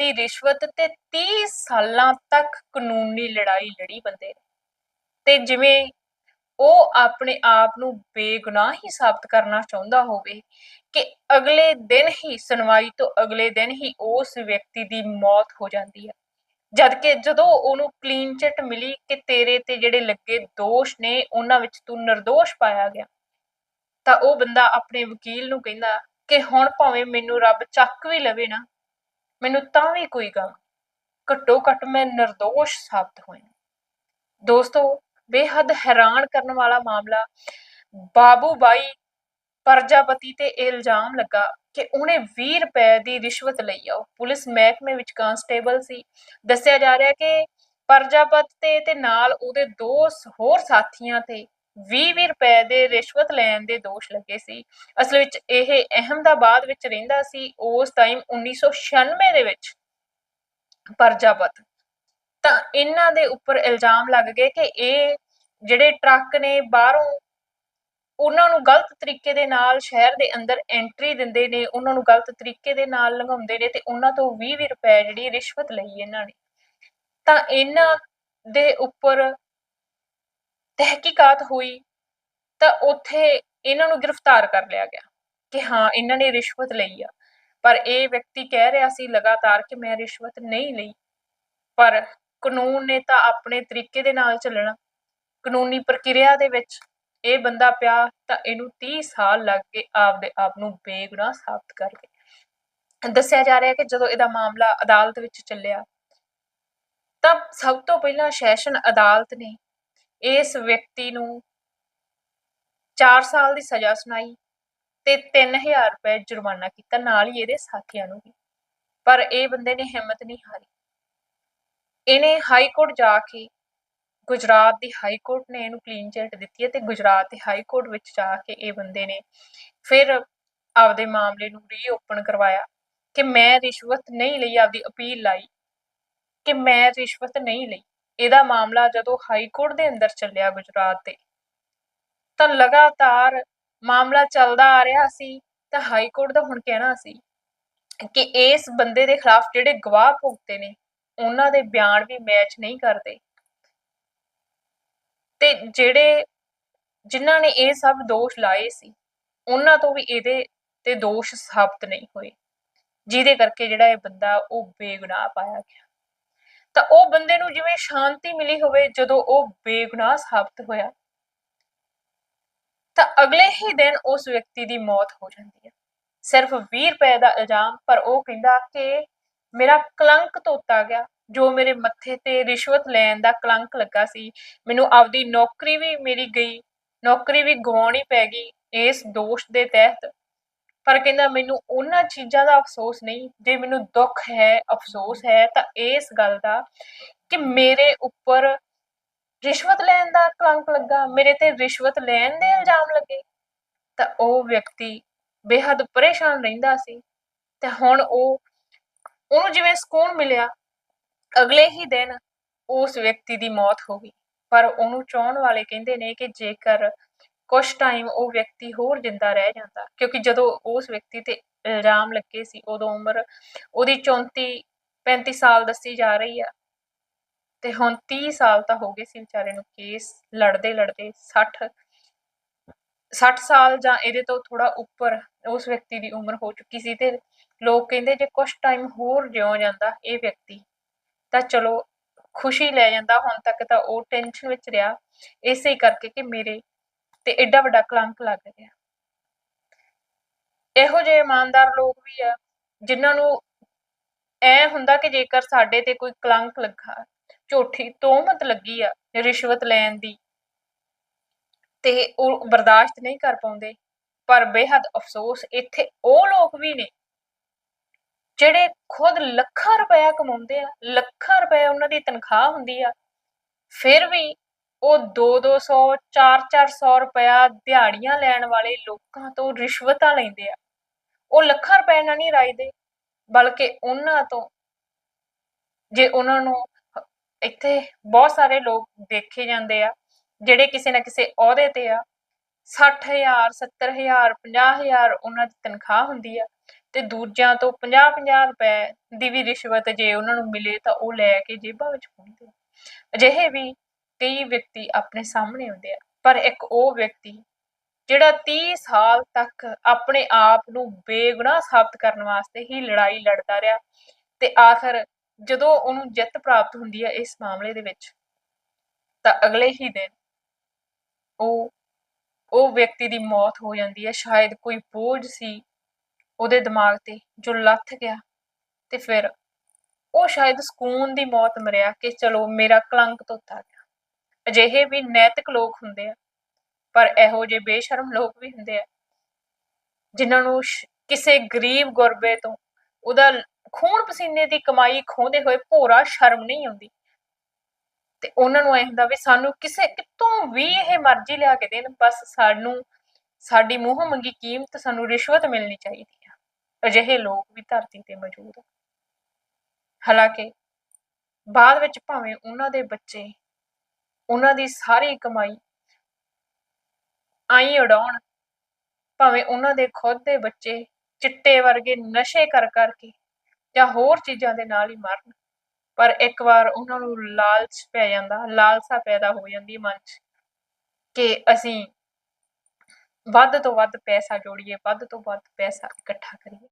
ਦੀ ਰਿਸ਼ਵਤ ਤੇ 30 ਸਾਲਾਂ ਤੱਕ ਕਾਨੂੰਨੀ ਲੜਾਈ ਲੜੀ ਬੰਦੇ ਤੇ ਜਿਵੇਂ ਉਹ ਆਪਣੇ ਆਪ ਨੂੰ ਬੇਗੁਨਾਹ ਹੀ ਸਾਬਤ ਕਰਨਾ ਚਾਹੁੰਦਾ ਹੋਵੇ ਕਿ ਅਗਲੇ ਦਿਨ ਹੀ, ਸੁਣਵਾਈ ਤੋਂ ਅਗਲੇ ਦਿਨ ਹੀ ਉਸ ਵਿਅਕਤੀ ਦੀ ਮੌਤ ਹੋ ਜਾਂਦੀ ਹੈ। ਜਦ ਕਿ ਜਦੋਂ ਉਹਨੂੰ ਕਲੀਨ ਚਿੱਟ ਮਿਲੀ ਕਿ ਤੇਰੇ ਤੇ ਜਿਹੜੇ ਲੱਗੇ ਦੋਸ਼ ਨੇ, ਉਹਨਾਂ ਵਿੱਚ ਤੂੰ નિર્ਦੋਸ਼ ਪਾਇਆ ਗਿਆ, ਤਾਂ ਉਹ ਬੰਦਾ ਆਪਣੇ ਵਕੀਲ ਨੂੰ ਕਹਿੰਦਾ ਕਿ ਹੁਣ ਭਾਵੇਂ ਮੈਨੂੰ ਰੱਬ ਚੱਕ ਵੀ ਲਵੇ ਨਾ ਮੈਨੂੰ ਤਾਂ ਵੀ ਕੋਈ ਗੱਲ ਘੱਟੋ ਘੱਟ ਮੈਂ નિર્ਦੋਸ਼ ਸਾਬਤ ਹੋਇਆ ਦੋਸਤੋ, ਬੇਹੱਦ ਹੈਰਾਨ ਕਰਨ ਵਾਲਾ ਮਾਮਲਾ, ਬਾਬੂ ਬਾਈ ਪ੍ਰਜਾਪਤੀ ਤੇ ਇਹ ਇਲਜ਼ਾਮ ਲੱਗਾ ਕਿ ਉਹਨੇ 20 ਰੁਪਏ ਦੀ ਰਿਸ਼ਵਤ ਲਈ ਆ। ਉਹ ਪੁਲਿਸ ਮਹਿਕਮੇ ਵਿੱਚ ਕਾਂਸਟੇਬਲ ਸੀ। ਦੱਸਿਆ ਜਾ ਰਿਹਾ ਕਿ ਪ੍ਰਜਾਪਤ ਤੇ ਤੇ ਨਾਲ ਉਹਦੇ ਦੋ ਹੋਰ ਸਾਥੀਆਂ ਤੇ 20-20 ਰੁਪਏ ਦੇ ਰਿਸ਼ਵਤ ਲੈਣ ਦੇ ਦੋਸ਼ ਲੱਗੇ ਸੀ। ਅਸਲ ਵਿੱਚ ਇਹ ਅਹਿਮਦਾਬਾਦ ਵਿੱਚ ਰਹਿੰਦਾ ਸੀ, ਉਸ ਟਾਈਮ 1996 ਦੇ ਵਿੱਚ ਪ੍ਰਜਾਪਤ ਤਾਂ ਇਹਨਾਂ ਦੇ ਉੱਪਰ ਇਲਜ਼ਾਮ ਲੱਗ ਗਏ ਕਿ ਇਹ ਜਿਹੜੇ ਟਰੱਕ ਨੇ ਬਾਹਰੋਂ ਉਹਨਾਂ ਨੂੰ ਗਲਤ ਤਰੀਕੇ ਦੇ ਨਾਲ ਸ਼ਹਿਰ ਦੇ ਅੰਦਰ ਐਂਟਰੀ ਦਿੰਦੇ ਨੇ, ਉਹਨਾਂ ਨੂੰ ਗਲਤ ਤਰੀਕੇ ਦੇ ਨਾਲ ਲੰਘਾਉਂਦੇ ਨੇ ਤੇ ਉਹਨਾਂ ਤੋਂ 20 ਰੁਪਏ ਜਿਹੜੀ ਰਿਸ਼ਵਤ ਲਈ ਇਹਨਾਂ ਨੇ। ਤਾਂ ਇਹਨਾਂ ਦੇ ਉੱਪਰ ਤਹਿਕੀਕਾਤ ਹੋਈ, ਤਾਂ ਉੱਥੇ ਇਹਨਾਂ ਨੂੰ ਗ੍ਰਿਫਤਾਰ ਕਰ ਲਿਆ ਗਿਆ ਕਿ ਹਾਂ, ਇਹਨਾਂ ਨੇ ਰਿਸ਼ਵਤ ਲਈ ਆ। ਪਰ ਇਹ ਵਿਅਕਤੀ ਕਹਿ ਰਿਹਾ ਸੀ ਲਗਾਤਾਰ ਕਿ ਮੈਂ ਰਿਸ਼ਵਤ ਨਹੀਂ ਲਈ, ਪਰ ਕਾਨੂੰਨ ਨੇ ਤਾਂ ਆਪਣੇ ਤਰੀਕੇ ਦੇ ਨਾਲ ਚੱਲਣਾ। ਕਾਨੂੰਨੀ ਪ੍ਰਕਿਰਿਆ ਦੇ ਵਿੱਚ ਇਹ ਬੰਦਾ ਪਿਆ ਤਾਂ ਇਹਨੂੰ 30 ਸਾਲ ਲੱਗ ਕੇ ਆਪਦੇ ਆਪ ਨੂੰ ਬੇਗੁਨਾਹ ਸਾਬਤ ਕਰਕੇ। ਦੱਸਿਆ ਜਾ ਰਿਹਾ ਕਿ ਜਦੋਂ ਇਹਦਾ ਮਾਮਲਾ ਅਦਾਲਤ ਵਿੱਚ ਚੱਲਿਆ, ਤਾਂ ਸਭ ਤੋਂ ਪਹਿਲਾਂ ਸੈਸ਼ਨ ਅਦਾਲਤ ਨੇ ਇਸ ਵਿਅਕਤੀ ਨੂੰ 4 ਸਾਲ ਦੀ ਸਜ਼ਾ ਸੁਣਾਈ ਤੇ 3000 ਰੁਪਏ ਜੁਰਮਾਨਾ ਕੀਤਾ, ਨਾਲ ਹੀ ਇਹਦੇ ਸਾਥੀਆਂ ਨੂੰ ਵੀ। ਪਰ ਇਹ ਬੰਦੇ ਨੇ ਹਿੰਮਤ ਨਹੀਂ ਹਾਰੀ। ਇਹਨੇ ਹਾਈ ਕੋਰਟ ਜਾ ਕੇ ਗੁਜਰਾਤ ਦੀ ਹਾਈ ਕੋਰਟ ਨੇ ਇਹਨੂੰ ਕਲੀਨ ਚਿੱਟ ਦਿੱਤੀ ਹੈ ਤੇ ਗੁਜਰਾਤ ਦੀ ਹਾਈ ਕੋਰਟ ਵਿੱਚ ਜਾ ਕੇ ਇਹ ਬੰਦੇ ਨੇ ਫਿਰ ਆਪਦੇ ਮਾਮਲੇ ਨੂੰ ਰੀਓਪਨ ਕਰਵਾਇਆ ਕਿ ਮੈਂ ਰਿਸ਼ਵਤ ਨਹੀਂ ਲਈ, ਆਪਦੀ ਅਪੀਲ ਲਾਈ ਕਿ ਮੈਂ ਰਿਸ਼ਵਤ ਨਹੀਂ ਲਈ। ਇਹਦਾ ਮਾਮਲਾ ਜਦੋਂ ਹਾਈ ਕੋਰਟ ਦੇ ਅੰਦਰ ਚੱਲਿਆ ਗੁਜਰਾਤ ਦੇ ਤਾਂ ਲਗਾਤਾਰ ਮਾਮਲਾ ਚੱਲਦਾ ਆ ਰਿਹਾ ਸੀ, ਤਾਂ ਹਾਈ ਕੋਰਟ ਦਾ ਹੁਣ ਕਹਿਣਾ ਸੀ ਕਿ ਇਸ ਬੰਦੇ ਦੇ ਖਿਲਾਫ ਜਿਹੜੇ ਗਵਾਹ ਭੁਗਤੇ ਨੇ, ਉਹਨਾਂ ਦੇ ਬਿਆਨ ਵੀ ਮੈਚ ਨਹੀਂ ਕਰਦੇ। ਤੇ ਜਿਹੜੇ, ਜਿਨ੍ਹਾਂ ਨੇ ਇਹ ਸਭ ਦੋਸ਼ ਲਾਏ ਸੀ, ਉਹਨਾਂ ਤੋਂ ਵੀ ਇਹਦੇ ਤੇ ਦੋਸ਼ ਸਾਬਤ ਨਹੀਂ ਹੋਏ, ਜਿਹਦੇ ਕਰਕੇ ਜਿਹੜਾ ਇਹ ਬੰਦਾ ਉਹ ਬੇਗੁਨਾਹ ਪਾਇਆ ਗਿਆ। ਤਾਂ ਉਹ ਬੰਦੇ ਨੂੰ ਜਿਵੇਂ ਸ਼ਾਂਤੀ ਮਿਲੀ ਹੋਵੇ ਜਦੋਂ ਉਹ ਬੇਗੁਨਾਹ ਸਾਬਤ ਹੋਇਆ, ਤਾਂ ਅਗਲੇ ਹੀ ਦਿਨ ਉਸ ਵਿਅਕਤੀ ਦੀ ਮੌਤ ਹੋ ਜਾਂਦੀ ਹੈ। ਸਿਰਫ 20 ਰੁਪਏ ਦਾ ਇਲਜ਼ਾਮ, ਪਰ ਉਹ ਕਹਿੰਦਾ ਕਿ ਮੇਰਾ ਕਲੰਕ ਧੋਤਾ ਗਿਆ, ਜੋ ਮੇਰੇ ਮੱਥੇ ਤੇ ਰਿਸ਼ਵਤ ਲੈਣ ਦਾ ਕਲੰਕ ਲੱਗਾ ਸੀ। ਮੈਨੂੰ ਆਪਦੀ ਨੌਕਰੀ ਵੀ ਮੇਰੀ ਗਈ, ਨੌਕਰੀ ਵੀ ਗਵਾਉਣੀ ਪੈ ਗਈ ਇਸ ਦੋਸ਼ ਦੇ ਤਹਿਤ। ਪਰ ਕਹਿੰਦਾ ਮੈਨੂੰ ਉਹਨਾਂ ਚੀਜ਼ਾਂ ਦਾ ਅਫਸੋਸ ਨਹੀਂ, ਜੇ ਮੈਨੂੰ ਦੁੱਖ ਹੈ, ਅਫਸੋਸ ਹੈ, ਤਾਂ ਇਸ ਗੱਲ ਦਾ ਕਿ ਮੇਰੇ ਉੱਪਰ ਰਿਸ਼ਵਤ ਲੈਣ ਦਾ ਕਲੰਕ ਲੱਗਾ, ਮੇਰੇ ਤੇ ਰਿਸ਼ਵਤ ਲੈਣ ਦੇ ਇਲਜ਼ਾਮ ਲੱਗੇ, ਤਾਂ ਉਹ ਵਿਅਕਤੀ ਬੇਹੱਦ ਪਰੇਸ਼ਾਨ ਰਹਿੰਦਾ ਸੀ। ਤੇ ਹੁਣ ਉਹ, ਉਹਨੂੰ ਜਿਵੇਂ ਸਕੂਨ ਮਿਲਿਆ, ਅਗਲੇ ਹੀ ਦਿਨ ਉਸ ਵਿਅਕਤੀ ਦੀ ਮੌਤ ਹੋ ਗਈ। ਪਰ ਉਹਨੂੰ ਚਾਹਣ ਵਾਲੇ ਕਹਿੰਦੇ ਨੇ ਕਿ ਜੇਕਰ ਕੁਝ ਟਾਈਮ ਉਹ ਵਿਅਕਤੀ ਹੋਰ ਜਿੰਦਾ ਰਹਿ ਜਾਂਦਾ। ਕਿਉਂਕਿ ਜਦੋਂ ਉਸ ਵਿਅਕਤੀ ਤੇ ਇਲਜ਼ਾਮ ਲੱਗੇ ਸੀ, ਉਦੋਂ ਉਮਰ ਉਹਦੀ 34 35 ਸਾਲ ਦੱਸੀ ਜਾ ਰਹੀ ਆ। ਤੇ ਹੁਣ 30 ਸਾਲ ਤਾਂ ਹੋ ਗਏ ਸੀ ਵਿਚਾਰੇ ਨੂੰ ਕੇਸ ਲੜਦੇ ਲੜਦੇ 60 60 ਸਾਲ ਜਾਂ ਇਹਦੇ ਤੋਂ ਥੋੜਾ ਉੱਪਰ ਉਸ ਵਿਅਕਤੀ ਦੀ ਉਮਰ ਹੋ ਚੁੱਕੀ ਸੀ ਤੇ ਲੋਕ ਕਹਿੰਦੇ ਜੇ ਕੁਝ ਟਾਈਮ ਹੋਰ ਜਿਉ ਜਾਂਦਾ ਇਹ ਵਿਅਕਤੀ, ਤਾਂ ਚਲੋ ਖੁਸ਼ੀ ਲੈ ਜਾਂਦਾ। ਹੁਣ ਤੱਕ ਤਾਂ ਉਹ ਟੈਨਸ਼ਨ ਵਿੱਚ ਰਿਹਾ। ਇਸੇ ਕਰਕੇ ਕਿ ਮੇਰੇ ਤੇ ਐਡਾ ਵੱਡਾ ਕਲੰਕ ਲੱਗ ਗਿਆ। ਇਹੋ ਜਿਹੇ ਇਮਾਨਦਾਰ ਲੋਕ ਵੀ ਆ, ਜਿਨ੍ਹਾਂ ਨੂੰ ਐ ਹੁੰਦਾ ਕਿ ਜੇਕਰ ਸਾਡੇ ਤੇ ਕੋਈ ਕਲੰਕ ਲੱਗਾ ਝੂਠੀ ਤੋਹਮਤ ਲੱਗੀ ਆ ਰਿਸ਼ਵਤ ਲੈਣ ਦੀ, ਤੇ ਉਹ ਬਰਦਾਸ਼ਤ ਨਹੀਂ ਕਰ ਪਾਉਂਦੇ, ਪਰ ਬੇਹੱਦ ਅਫਸੋਸ, ਇੱਥੇ ਉਹ ਲੋਕ ਵੀ ਨੇ, ਜਿਹੜੇ ਖੁਦ ਲੱਖਾਂ ਰੁਪਇਆ ਕਮਾਉਂਦੇ ਆ, ਲੱਖਾਂ ਰੁਪਏ ਉਹਨਾਂ ਦੀ ਤਨਖਾਹ ਹੁੰਦੀ ਆ, ਫਿਰ ਵੀ ਉਹ 2-200 4-400 ਰੁਪਇਆ ਦਿਹਾੜੀਆਂ ਲੈਣ ਵਾਲੇ ਲੋਕਾਂ ਤੋਂ ਰਿਸ਼ਵਤਾਂ ਲੈਂਦੇ ਆ। ਉਹ ਲੱਖਾਂ ਰੁਪਏ ਨਾਲ ਨਹੀਂ ਰਾਜਦੇ, ਬਲਕਿ ਉਹਨਾਂ ਤੋਂ। ਜੇ ਉਹਨਾਂ ਨੂੰ ਇੱਥੇ ਬਹੁਤ ਸਾਰੇ ਲੋਕ ਦੇਖੇ ਜਾਂਦੇ ਆ, ਜਿਹੜੇ ਕਿਸੇ ਨਾ ਕਿਸੇ ਅਹੁਦੇ ਤੇ ਆ 60000 70000 50000 ਉਹਨਾਂ ਦੀ ਤਨਖਾਹ ਹੁੰਦੀ ਆ, ਤੇ ਦੂਜਿਆਂ ਤੋਂ 50-50 ਰੁਪਏ ਦੀ ਵੀ ਰਿਸ਼ਵਤ ਜੇ ਉਹਨਾਂ ਨੂੰ ਮਿਲੇ ਤਾਂ ਉਹ ਲੈ ਕੇ ਜੇਬਾਂ ਵਿੱਚ ਪਾਉਂਦੇ ਆ। ਅਜਿਹੇ ਵੀ ਕਈ ਵਿਅਕਤੀ ਆਪਣੇ ਸਾਹਮਣੇ ਆਉਂਦੇ ਆ, ਪਰ ਇੱਕ ਉਹ ਵਿਅਕਤੀ ਜਿਹੜਾ 30 ਸਾਲ ਤੱਕ ਆਪਣੇ ਆਪ ਨੂੰ ਬੇਗੁਨਾਹ ਸਾਬਤ ਕਰਨ ਵਾਸਤੇ ਹੀ ਲੜਾਈ ਲੜਦਾ ਰਿਹਾ ਤੇ ਆਖਰ ਜਦੋਂ ਉਹਨੂੰ ਜਿੱਤ ਪ੍ਰਾਪਤ ਹੁੰਦੀ ਹੈ ਇਸ ਮਾਮਲੇ ਦੇ ਵਿੱਚ, ਤਾਂ ਅਗਲੇ ਹੀ ਦਿਨ ਉਹ ਉਹ ਵਿਅਕਤੀ ਦੀ ਮੌਤ ਹੋ ਜਾਂਦੀ ਹੈ ਸ਼ਾਇਦ ਕੋਈ ਬੋਝ ਸੀ ਉਹਦੇ ਦਿਮਾਗ ਤੇ ਜੋ ਲੱਥ ਗਿਆ ਤੇ ਫਿਰ ਉਹ ਸ਼ਾਇਦ ਸਕੂਨ ਦੀ ਮੌਤ ਮਰਿਆ ਕਿ ਚਲੋ ਮੇਰਾ ਕਲੰਕ ਧੋਤਾ ਗਿਆ। ਅਜਿਹੇ ਵੀ ਨੈਤਿਕ ਲੋਕ ਹੁੰਦੇ ਆ, ਪਰ ਇਹੋ ਜਿਹੇ ਬੇਸ਼ਰਮ ਲੋਕ ਵੀ ਹੁੰਦੇ ਆ, ਜਿਨ੍ਹਾਂ ਨੂੰ ਕਿਸੇ ਗਰੀਬ ਗੁਰਬੇ ਤੋਂ ਉਹਦਾ ਖੂਨ ਪਸੀਨੇ ਦੀ ਕਮਾਈ ਖੋਹਦੇ ਹੋਏ ਭੋਰਾ ਸ਼ਰਮ ਨਹੀਂ ਆਉਂਦੀ। ਤੇ ਉਹਨਾਂ ਨੂੰ ਇਹ ਹੁੰਦਾ ਵੀ ਸਾਨੂੰ ਕਿਸੇ, ਕਿਤੋਂ ਵੀ ਇਹ ਮਰਜ਼ੀ ਲਿਆ ਕੇ ਦੇਣ, ਬਸ ਸਾਨੂੰ, ਸਾਡੀ ਮੂੰਹ ਮੰਗੀ ਕੀਮਤ ਸਾਨੂੰ ਰਿਸ਼ਵਤ ਮਿਲਣੀ ਚਾਹੀਦੀ ਆ। ਅਜਿਹੇ ਲੋਕ ਵੀ ਧਰਤੀ ਤੇ ਮੌਜੂਦ ਆ। ਹਾਲਾਂਕਿ ਬਾਅਦ ਵਿੱਚ ਭਾਵੇਂ ਉਹਨਾਂ ਦੇ ਬੱਚੇ ਉਹਨਾਂ ਦੀ ਸਾਰੀ ਕਮਾਈ ਆਈ ਉਡਾਉਣ, ਭਾਵੇਂ ਉਹਨਾਂ ਦੇ ਖੁਦ ਦੇ ਬੱਚੇ ਚਿੱਟੇ ਵਰਗੇ ਨਸ਼ੇ ਕਰ ਕਰਕੇ ਜਾਂ ਹੋਰ ਚੀਜ਼ਾਂ ਦੇ ਨਾਲ ਹੀ ਮਰਨ, ਪਰ ਇੱਕ ਵਾਰ ਉਹਨਾਂ ਨੂੰ ਲਾਲਚ ਪੈ ਜਾਂਦਾ, ਲਾਲਸਾ ਪੈਦਾ ਹੋ ਜਾਂਦੀ ਮਨ 'ਚ ਕਿ ਅਸੀਂ ਵੱਧ ਤੋਂ ਵੱਧ ਪੈਸਾ ਜੋੜੀਏ, ਵੱਧ ਤੋਂ ਵੱਧ ਪੈਸਾ ਇਕੱਠਾ ਕਰੀਏ।